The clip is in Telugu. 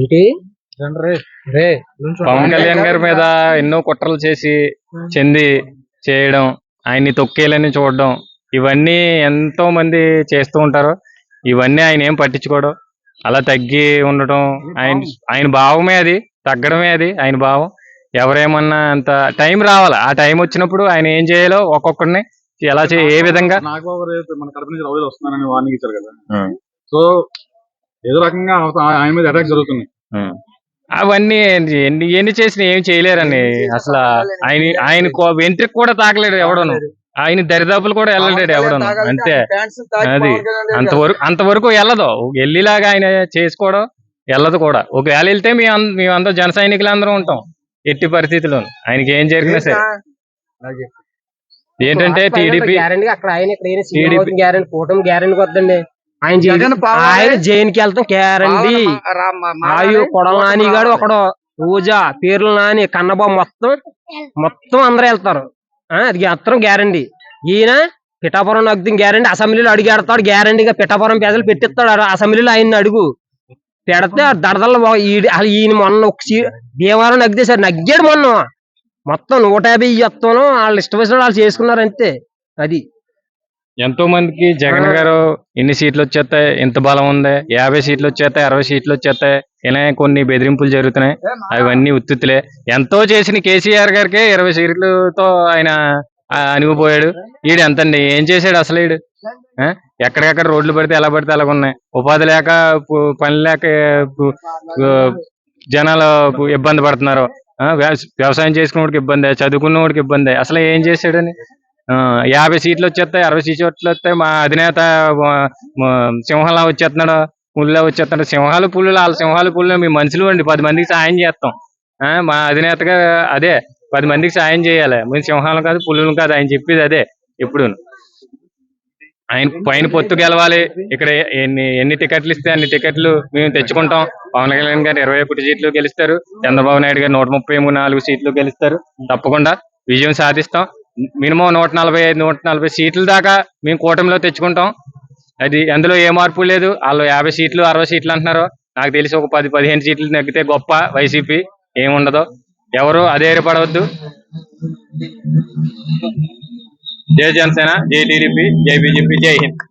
ఏంటి? రే. పవన్ కళ్యాణ్ గారి మీద ఎన్నో కుట్రలు చేసి చెంది చేయడం ఆయన్ని తొక్కేయాలని చూడడం ఇవన్నీ ఎంతో మంది చేస్తూ ఉంటారు. ఇవన్నీ ఆయన ఏం పట్టించుకోవడం అలా తగ్గి ఉండటం ఆయన ఆయన భావమే అది తగ్గడమే అది ఆయన భావం. ఎవరేమన్నా అంత టైం రావాలి? ఆ టైం వచ్చినప్పుడు ఆయన ఏం చేయాలో ఒక్కొక్కరిని ఎలా చే ఏ విధంగా? నాగబాబు రేపు మన కడప నుంచి రౌడీలు వస్తున్నారని వార్నింగ్ ఇచ్చారు కదా. సో ఏదో రకంగా ఆయన మీద అటాక్ జరుగుతుంది ఉం. అవన్నీ ఎన్ని ఎన్ని చేసినా ఏం చేయలేరండి. అసలు ఆయన ఆయన వెంట్రికి కూడా తాకలేడు ఎవడను. ఆయన దరిదాపులు కూడా వెళ్ళలేడు ఎవడను. అంతే. అది అంతవరకు అంతవరకు వెళ్ళదు. వెళ్ళిలాగా ఆయన చేసుకోవడం వెళ్ళదు కూడా. ఒకవేళ వెళ్తే మీ అం- మేమందరం జన సైనికులు అందరం ఉంటాం. ఎట్టి పరిస్థితుల్లో ఆయనకి ఏం జరిగినా సరే. ఏంటంటే టీడీపీ గ్యారెంటీ అక్కడ ఆయన ఇక్కడ గ్యారెంటీ కూటమి గ్యారెంటీ వద్దండి ఆయన ఆయన జైలుకి వెళ్తాం గ్యారెంటీ. ఆయు కొడల నాని గాడు ఒకడు. పూజ పేర్ల నాని కన్నబాబు మొత్తం మొత్తం అందరూ వెళ్తారు. ఆ, అది మాత్రం గ్యారంటీ. ఈయన పిఠాపురం నగ్గుతుంది గ్యారంటీ. అసెంబ్లీలో అడిగి ఆడతాడు గ్యారంటీగా పిఠాపురం పేదలు పెట్టిస్తాడు. అసెంబ్లీలో ఆయన అడుగు. పెడితే దడదల ఈయన మొన్న ఒక భీమవరం నగ్గితేసారు నగ్గాడు మొన్న. మొత్తం నూట యాభై ఇస్తాను వాళ్ళు ఇష్టం వచ్చినట్టు వాళ్ళు చేసుకున్నారు అంతే. అది. ఎంతో మందికి జగన్ గారు ఇన్ని సీట్లు వచ్చేస్తాయి? ఇంత బలం ఉంది? యాభై సీట్లు వచ్చేస్తాయి? అరవై సీట్లు వచ్చేస్తాయి? ఇలా కొన్ని బెదిరింపులు జరుగుతున్నాయి. అవన్నీ ఉత్తుత్తులే. ఎంతో చేసిన కేసీఆర్ గారికి ఇరవై సీట్లతో ఆయన ఆ, అణిగిపోయాడు. ఈడు ఎంతండి? ఏం చేశాడు అసలు ఈడు? ఎక్కడికెక్కడ రోడ్లు పడితే ఎలా పడితే అలాగ ఉన్నాయి. ఉపాధి లేక పని లేక జనాలు ఇబ్బంది పడుతున్నారు. వ్యవసాయం చేసుకున్నోడికి ఇబ్బంది చదువుకున్నోడికి ఇబ్బంది. అసలు ఏం చేశాడని? యాభై సీట్లు వచ్చేస్తాయి అరవై సీట్లు వస్తాయి మా అధినేత సింహంలా వచ్చేస్తున్నాడు పుల్లులా వచ్చేస్తున్నాడు. సింహాలు పుల్లులు వాళ్ళ సింహాలు పుల్లు మీ మనుషులు అండి. పది మందికి సాయం చేస్తాం. ఆ, మా అధినేతగా అదే పది మందికి సాయం చేయాలి. మేము సింహాలు కాదు పుల్లులు కాదు ఆయన చెప్పేది అదే ఎప్పుడు ఆయన పైన పొత్తు గెలవాలి. ఇక్కడ ఎన్ని ఎన్ని టికెట్లు ఇస్తే అన్ని టికెట్లు మేము తెచ్చుకుంటాం. పవన్ కళ్యాణ్ గారు ఇరవై ఒకటి సీట్లు గెలుస్తారు. చంద్రబాబు నాయుడు గారు నూట ముప్పై మూడు నాలుగు సీట్లు గెలుస్తారు. తప్పకుండా విజయం సాధిస్తాం. మినిమం నూట నలభై ఐదు నూట నలభై సీట్ల దాకా మేము కూటమిలో తెచ్చుకుంటాం. అది అందులో ఏ మార్పు లేదు. వాళ్ళు యాభై సీట్లు అరవై సీట్లు అంటున్నారు. నాకు తెలిసి ఒక పది పదిహేను సీట్లు తగ్గితే గొప్ప వైసీపీ. ఏముండదు. ఎవరు అధైర్యపడవద్దు. జై జనసేన జై టీడీపీ జై బీజేపీ జై హింద్.